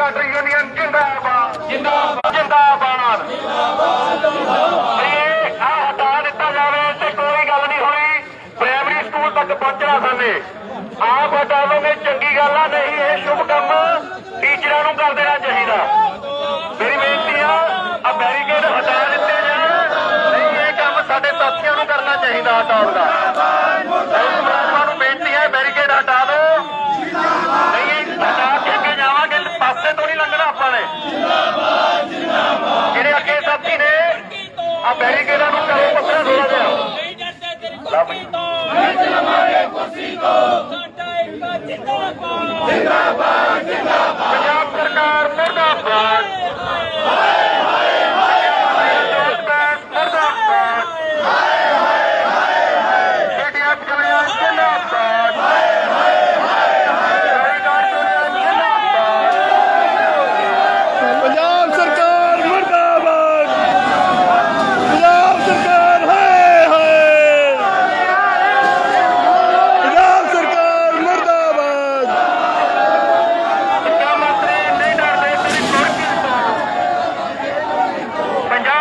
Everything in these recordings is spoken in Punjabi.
ਕਾਟਰ ਯੂਨੀਅਨ ਜਿੰਦਾਬਾਦ। ਜਿੰਦਾਬਾਦ। ਜਿੰਦਾਬਾਦ। ਇਹ ਆ ਹਟਾ ਦਿੱਤਾ ਜਾਵੇ ਤੇ ਕੋਈ ਗੱਲ ਨਹੀਂ ਹੋਈ ਪ੍ਰਾਇਮਰੀ ਸਕੂਲ ਤੱਕ ਪਹੁੰਚਣਾ ਸਾਨੇ ਆਪ ਹਟਾ ਲਓਗੇ ਚੰਗੀ ਗੱਲ ਆ, ਨਹੀਂ ਇਹ ਸ਼ੁਭ ਕੰਮ ਟੀਚਰਾਂ ਨੂੰ ਕਰ ਦੇਣਾ ਚਾਹੀਦਾ। ਮੇਰੀ ਬੇਨਤੀ ਆ ਆ ਬੈਰੀਕੇਡ ਹਟਾ ਦਿੱਤੇ ਜਾਣ। ਨਹੀਂ ਇਹ ਕੰਮ ਸਾਡੇ ਸਾਥੀਆਂ ਨੂੰ ਕਰਨਾ ਚਾਹੀਦਾ ਹਟਾਉਣ بيريگيٽا به چو پڪو پنجاب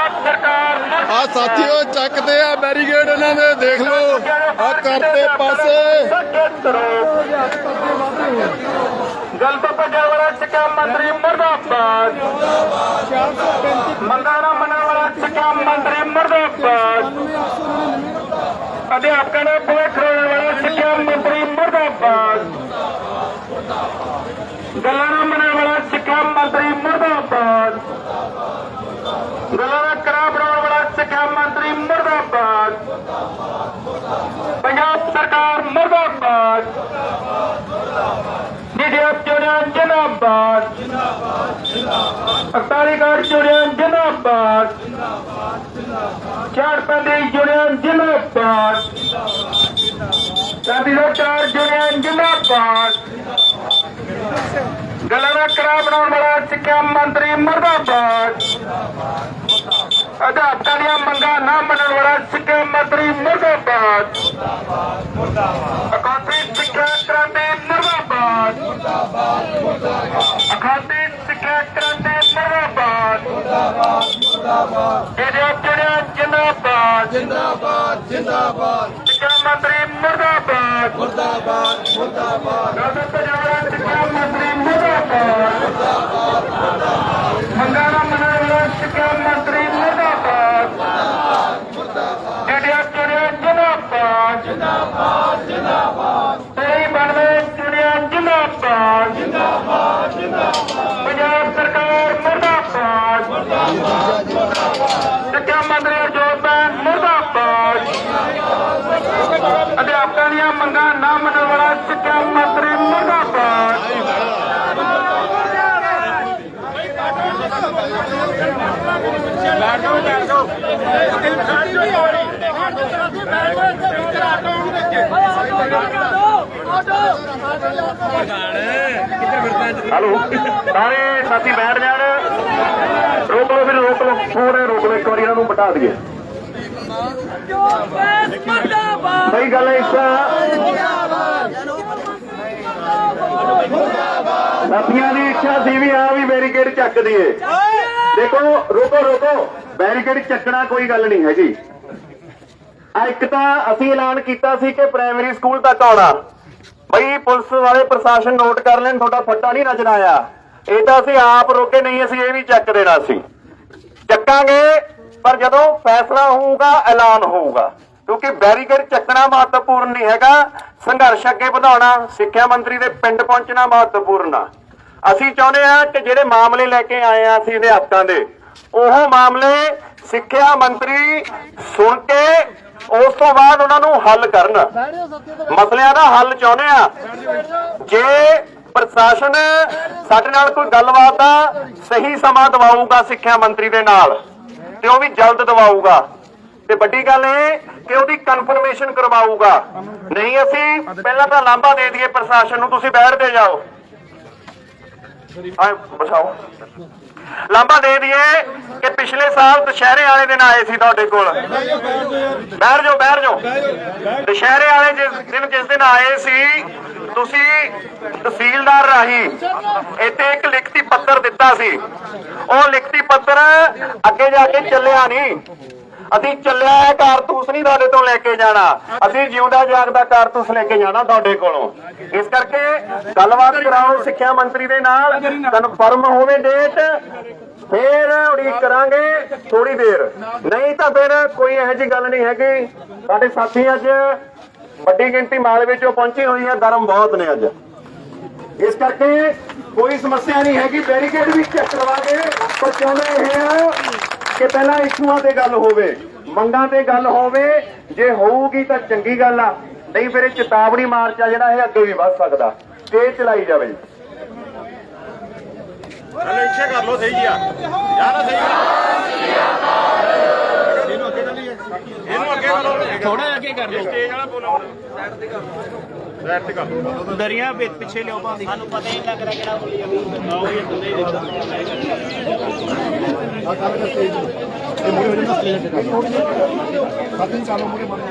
ਆ ਸਾਥੀਓ ਚੱਕਦੇ ਆ ਬੈਰੀਗੇਡ ਇਹਨਾਂ ਦੇ ਦੇਖ ਲਓ। ਆ ਕਰਤੇ ਪਾਸੇ। ਗੱਲ ਤੋਂ ਭੱਜਣ ਵਾਲਾ ਸਿੱਖਿਆ ਮੰਤਰੀ ਮੁਰਦਾਬਾਦ। ਮੰਗਾਣਾ ਮੰਨਣ ਵਾਲਾ ਸਿੱਖਿਆ ਮੰਤਰੀ ਮੁਰਦਾਬਾਦ। ਅਧਿਆਪਕਾਂ ਦਾ ਭਵਿੱਖ ਰੋਣ ਵਾਲਾ ਸਿੱਖਿਆ ਮੰਤਰੀ ਮੁਰਦਾਬਾਦ। ਗੱਲਾਂ ਨਾ ਮੰਨਣ ਵਾਲਾ ਸਿੱਖਿਆ ਮੰਤਰੀ ਮੁਰਦਾਬਾਦ ਗੱਲਾਂ ਦਾ ਕਰਾ ਬਣਾਉਣ ਵਾਲਾ ਸਿੱਖਿਆ ਮੰਤਰੀ ਮੁਰਦਾਬਾਦ ਪੰਜਾਬ ਸਰਕਾਰ ਮੁਰਦਾਬਾਦ ਡੀਡੀਐਫ ਚੋਣਾਂ ਜਿੰਦਾਬਾਦ ਅਕਾਲੀ ਕਾਰਡ ਜਿੰਦਾਬਾਦ। ਚਾਰ ਪੰਦੇ ਚੋਣਾਂ ਜਿੰਦਾਬਾਦ। ਸਾਡੀ ਦਾ ਚਾਰ ਚੋਣਾਂ ਜਿੰਦਾਬਾਦ। ਗੱਲਾਂ ਦਾ ਕਰਾ ਬਣਾਉਣ ਵਾਲਾ ਸਿੱਖਿਆ ਮੰਤਰੀ ਮੁਰਦਾਬਾਦ। ਅਧਿਆਪਕਾਂ ਦੀਆਂ ਮੰਗਾਂ ਨਾ ਮੰਨਣ ਵਾਲਾ ਸਿੱਖਿਆ ਮੰਤਰੀ ਮੁਰਦਾਬਾਦ। ਅਕਾਲੀ ਸਿੱਖਿਆ ਕ੍ਰਾਂਤੀ ਮੁਰਦਾਬਾਦ। ਅਕਾਲੀ ਇਹਦੇ ਜਿਹੜੇ ਜਿੰਦਾਬਾਦ। ਜਿੰਦਾਬਾਦ ਜਿੰਦਾਬਾਦ। ਸਿੱਖਿਆ ਮੰਤਰੀ ਮੁਰਦਾਬਾਦ। ਮੁਰਦਾਬਾਦ ਮੁਰਦਾਬਾਦ। ਡਾਕਟਰ ਪੰਜਾਬ ਸਿੱਖਿਆ ਮੰਤਰੀ ਮੁਰਦਾਬਾਦ। ਮੰਗਾਂ ਨਾ ਮੰਨਣ ਵਾਲਾ ਸਿੱਖਿਆ ਮੰਤਰੀ ਮੁਰਦਾਬਾਦ। ਜਿਹੜੇ ਜਿਹੜੇ ਜਿੰਦਾਬਾਦ ਜਿੰਦਾਬਾਦ। ਜਿੰਦਾਬਾਦ ਤੇਰੀ ਬਣਵੇ ਚੁਣਿਆ ਜਿੰਦਾਬਾਦ ਜਿੰਦਾਬਾਦ ਜਿੰਦਾਬਾਦ ਪੰਜਾਬ ਸਰਕਾਰ ਮੁਰਦਾਬਾਦ ਸਿੱਖਿਆ ਮੰਤਰੀ ਬੈਂਸ ਮੁਰਦਾਬਾਦ। ਅਧਿਆਪਕਾਂ ਦੀਆਂ ਮੰਗਾਂ ਨਾ ਮੰਨਣ ਵਾਲਾ ਸਿੱਖਿਆ ਮੰਤਰੀ ਮੁਰਦਾਬਾਦ। ਹੈਲੋ। ਸਾਰੇ ਸਾਥੀ ਬੈਠ ਜਾਣ। ਰੋਕ ਲਓ ਫਿਰ, ਰੋਕ ਲਓ। ਥੋੜੇ ਰੋਕ ਲਓ, ਇੱਕ ਵਾਰੀ ਇਹਨਾਂ ਨੂੰ ਬਟਾ ਦਈਏ। ਸਹੀ ਗੱਲ ਹੈ ਇਸ ਸਾਥੀਆਂ ਦੀ ਇੱਛਾ ਸੀ ਵੀ ਆ ਵੀ ਬੈਰੀਕੇਡ ਚੱਕ ਦਈਏ। ਦੇਖੋ, ਰੋਕੋ ਰੋਕੋ। ਬੈਰੀਕੇਡ ਚੱਕਣਾ ਕੋਈ ਗੱਲ ਨਹੀਂ ਹੈਗੀ। ਆ ਇੱਕ ਤਾਂ ਅਸੀਂ ਐਲਾਨ ਕੀਤਾ ਸੀ ਕਿ ਪ੍ਰਾਇਮਰੀ ਸਕੂਲ ਤੱਕ ਆਉਣਾ। ਬਈ ਪੁਲਿਸ ਵਾਲੇ ਪ੍ਰਸ਼ਾਸਨ ਨੋਟ ਕਰ ਲੈਣ, ਤੁਹਾਡਾ ਫੱਟਾ ਨਹੀਂ ਨੱਚਣਾ ਆ ਇਹ ਤਾਂ ਅਸੀਂ ਆਪ ਰੋਕੇ ਨਹੀਂ, ਅਸੀਂ ਇਹ ਵੀ ਚੱਕ ਦੇਣਾ ਸੀ। ਚੱਕਾਂਗੇ, ਪਰ ਜਦੋਂ ਫੈਸਲਾ ਹੋਊਗਾ, ਐਲਾਨ ਹੋਊਗਾ। ਕਿਉਂਕਿ ਬੈਰੀਕੇਡ ਚੱਕਣਾ ਮਹੱਤਵਪੂਰਨ ਨਹੀਂ ਹੈਗਾ, ਸੰਘਰਸ਼ ਅੱਗੇ ਵਧਾਉਣਾ, ਸਿੱਖਿਆ ਮੰਤਰੀ ਦੇ ਪਿੰਡ ਪਹੁੰਚਣਾ ਮਹੱਤਵਪੂਰਨ ਆ। ਅਸੀਂ ਚਾਹੁੰਦੇ ਆ ਕਿ ਜਿਹੜੇ ਮਾਮਲੇ ਲੈ ਕੇ ਆਏ ਆ ਅਸੀਂ ਅਧਿਆਪਕਾਂ ਦੇ, ਉਹ ਮਾਮਲੇ ਸਿੱਖਿਆ ਮੰਤਰੀ ਸੁਣ ਕੇ ਉਸ ਤੋਂ ਬਾਅਦ ਉਹਨਾਂ ਨੂੰ ਹੱਲ ਕਰਨ। ਮਸਲਿਆਂ ਦਾ ਹੱਲ ਚਾਹੁੰਦੇ ਆ। ਜੇ ਪ੍ਰਸ਼ਾਸਨ ਸਾਡੇ ਨਾਲ ਕੋਈ ਗੱਲਬਾਤ ਆ ਸਹੀ ਸਮਾਂ ਦਵਾਊਗਾ ਸਿੱਖਿਆ ਮੰਤਰੀ ਦੇ ਨਾਲ, ਤੇ ਉਹ ਵੀ ਜਲਦ ਦਵਾਊਗਾ। ਤੇ ਵੱਡੀ ਗੱਲ ਇਹ ਕਿ ਉਹਦੀ ਕਨਫਰਮੇਸ਼ਨ ਕਰਵਾਊਗਾ। ਨਹੀਂ ਅਸੀਂ ਪਹਿਲਾਂ ਤਾਂ ਲਾਂਭਾ ਦੇ ਦਈਏ ਪ੍ਰਸ਼ਾਸਨ ਨੂੰ, ਤੁਸੀਂ ਬੈਠਦੇ ਜਾਓ। ਆ ਬਸਾਓ ਲਾਂਬਾ ਦੇ ਦਈਏ ਕਿ ਪਿਛਲੇ ਸਾਲ ਦੁਸ਼ਹਿਰੇ ਵਾਲੇ ਦਿਨ ਆਏ ਸੀ ਤੁਹਾਡੇ ਕੋਲ। ਬੈਠ ਜਾਓ ਬੈਠ ਜਾਓ। ਦੁਸ਼ਹਿਰੇ ਵਾਲੇ ਜਿਸ ਦਿਨ ਜਿਸ ਦਿਨ ਆਏ ਸੀ, ਤੁਸੀਂ ਤਹਿਸੀਲਦਾਰ ਰਾਹੀਂ ਇੱਥੇ ਇੱਕ ਲਿਖਤੀ ਪੱਤਰ ਦਿੱਤਾ ਸੀ। ਉਹ ਲਿਖਤੀ ਪੱਤਰ ਅੱਗੇ ਜਾ ਕੇ ਚੱਲਿਆ ਨਹੀਂ। ਅਸੀਂ ਚੱਲਿਆ ਹੈ ਕਾਰਤੂਸ ਨਹੀਂ ਤੁਹਾਡੇ ਤੋਂ ਲੈ ਕੇ ਜਾਣਾ। ਅਸੀਂ ਜਿਉਂਦਾ ਜਾਗਦਾ ਕਾਰਤੂਸ ਲੈ ਕੇ ਜਾਣਾ ਤੁਹਾਡੇ ਕੋਲੋਂ। ਇਸ ਕਰਕੇ ਗੱਲਬਾਤ ਕਰਾਓ ਸਿੱਖਿਆ ਮੰਤਰੀ ਦੇ ਨਾਲ। ਕਨਫਰਮ ਹੋਵੇ ਡੇਟ। ਫੇਰ ਉਡੀਕ ਕਰਾਂਗੇ ਥੋੜੀ ਦੇਰ। ਨਹੀਂ ਤਾਂ ਫਿਰ ਕੋਈ ਇਹੋ ਜਿਹੀ ਗੱਲ ਨਹੀਂ ਹੈਗੀ। ਸਾਡੇ ਸਾਥੀ ਅੱਜ ਵੱਡੀ ਗਿਣਤੀ ਮਾਲ ਵਿੱਚੋਂ ਪਹੁੰਚੀ ਹੋਈ ਹੈ ਗਰਮ ਬਹੁਤ ਨੇ ਅੱਜ। ਇਸ ਕਰਕੇ ਕੋਈ ਸਮੱਸਿਆ ਨਹੀਂ ਹੈਗੀ। ਬੈਰੀਕੇਡ ਵੀ ਚੈੱਕ ਕਰਵਾਗੇ ਪਰ ਚਾਹੁੰਦੇ ਇਹ ਆ ਕਿ ਪਹਿਲਾਂ ਇਸ਼ੂਆਂ ਤੇ ਗੱਲ ਹੋਵੇ ਮੰਗਾਂ ਤੇ ਗੱਲ ਹੋਵੇ ਜੇ ਹੋਊਗੀ ਤਾਂ ਚੰਗੀ ਗੱਲ ਆ। ਨਹੀਂ ਫਿਰ ਇਹ ਚੇਤਾਵਨੀ ਮਾਰਚ ਆ ਜਿਹੜਾ ਇਹ ਅੱਗੇ ਵੀ ਵੱਧ ਸਕਦਾ। ਤੇ ਚਲਾਈ ਜਾਵੇ ਚਲੋ ਇੱਥੇ ਕਰ ਲਓ ਸਹੀ ਆ। ਯਾਰ ਸਹੀ ਇਹਨੂੰ ਅੱਗੇ ਕਰ ਲਈਏ। ਇਹਨੂੰ ਅੱਗੇ ਕਰੋ ਥੋੜਾ ਅੱਗੇ ਕਰ ਲਓ। ਸਟੇਜ ਵਾਲਾ ਬੋਲੋ ਸਾਈਡ ਤੇ ਕਰ ਕਰ ਦਰਿਆ ਵਿੱਚ ਪਿੱਛੇ ਲਿਓ ਭਾਂਦੀ ਸਾਨੂੰ ਪਤਾ ਹੀ ਲੱਗ ਰਿਹਾ ਕਿਹੜਾ ਬੋਲੀ ਜਾਂਦੀ ਆਓ ਇਹ ਬੰਦੇ ਹੀ। ਇਹ ਮੂਰੇ ਹੋ ਜਾਂਦਾ ਸਟੇਜ ਤੇ ਸਾਥੀ ਚਾਲੋ ਮੂਰੇ ਬਣ